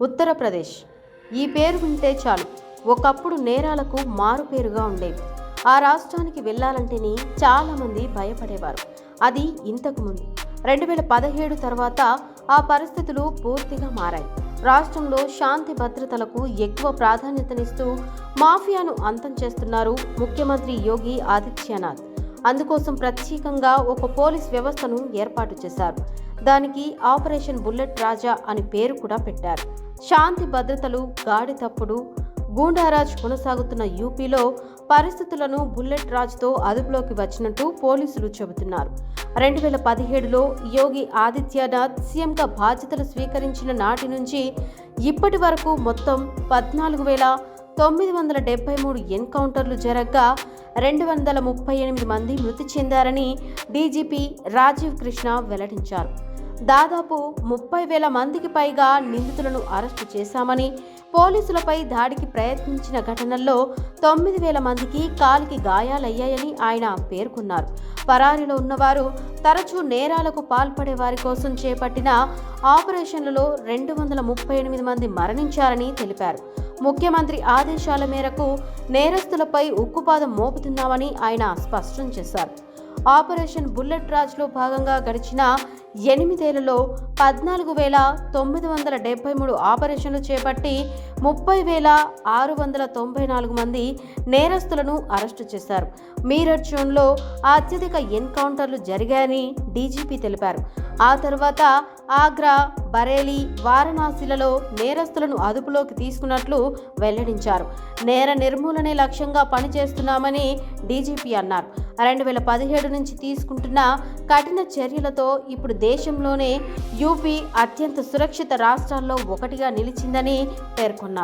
ఉత్తరప్రదేశ్ ఈ పేరు వింటే చాలు. ఒకప్పుడు నేరాలకు మారుపేరుగా ఉండేవి. ఆ రాష్ట్రానికి వెళ్ళాలంటేనే చాలామంది భయపడేవారు. అది ఇంతకు ముందు. రెండు వేల పదిహేడు తర్వాత ఆ పరిస్థితులు పూర్తిగా మారాయి. రాష్ట్రంలో శాంతి భద్రతలకు ఎక్కువ ప్రాధాన్యతనిస్తూ మాఫియాను అంతం చేస్తున్నారు ముఖ్యమంత్రి యోగి ఆదిత్యనాథ్. అందుకోసం ప్రత్యేకంగా ఒక పోలీస్ వ్యవస్థను ఏర్పాటు చేశారు. దానికి ఆపరేషన్ బుల్లెట్ రాజా అని పేరు కూడా పెట్టారు. శాంతి భద్రతలు గాడి తప్పుడు గూండారాజ్ కొనసాగుతున్న యూపీలో పరిస్థితులను బుల్లెట్ రాజ్తో అదుపులోకి వచ్చినట్టు పోలీసులు చెబుతున్నారు. రెండు వేల పదిహేడులో యోగి ఆదిత్యనాథ్ సీఎంగా బాధ్యతలు స్వీకరించిన నాటి నుంచి ఇప్పటి వరకు మొత్తం పద్నాలుగు వేల తొమ్మిది వందల డెబ్బై మూడు ఎన్కౌంటర్లు జరగగా రెండు వందల ముప్పై ఎనిమిది మంది మృతి చెందారని డీజీపీ రాజీవ్ కృష్ణ వెల్లడించారు. దాదాపు ముప్పై వేల మందికి పైగా నిందితులను అరెస్టు చేశామని పోలీసులపై దాడికి ప్రయత్నించిన ఘటనల్లో తొమ్మిది వేల మందికి కాలికి గాయాలయ్యాయని ఆయన పేర్కొన్నారు. పరారీలో ఉన్నవారు తరచూ నేరాలకు పాల్పడే వారి కోసం చేపట్టిన ఆపరేషన్లలో రెండు వందల ముప్పై ఎనిమిది మంది మరణించారని తెలిపారు. ముఖ్యమంత్రి ఆదేశాల మేరకు నేరస్తులపై ఉక్కుపాదం మోపుతున్నామని ఆయన స్పష్టం చేశారు. ఆపరేషన్ బుల్లెట్ రాజ్లో భాగంగా గడిచిన ఎనిమిదేళ్ళలో పద్నాలుగు వేల తొమ్మిది వందల డెబ్బై మూడు ఆపరేషన్లు చేపట్టి ముప్పై వేల ఆరు వందల తొంభై నాలుగు మంది నేరస్తులను అరెస్టు చేశారు. మీరట్ జోన్లో అత్యధిక ఎన్కౌంటర్లు జరిగాయని డీజీపీ తెలిపారు. ఆ తర్వాత ఆగ్రా బరేలీ వారణాసిలలో నేరస్తులను అదుపులోకి తీసుకున్నట్లు వెల్లడించారు. నేర నిర్మూలనే లక్ష్యంగా పనిచేస్తున్నామని డీజీపీ అన్నారు. రెండు వేల పదిహేడు నుంచి తీసుకుంటున్న కఠిన చర్యలతో ఇప్పుడు దేశంలోనే యూపీ అత్యంత సురక్షిత రాష్ట్రాల్లో ఒకటిగా నిలిచిందని పేర్కొన్నారు.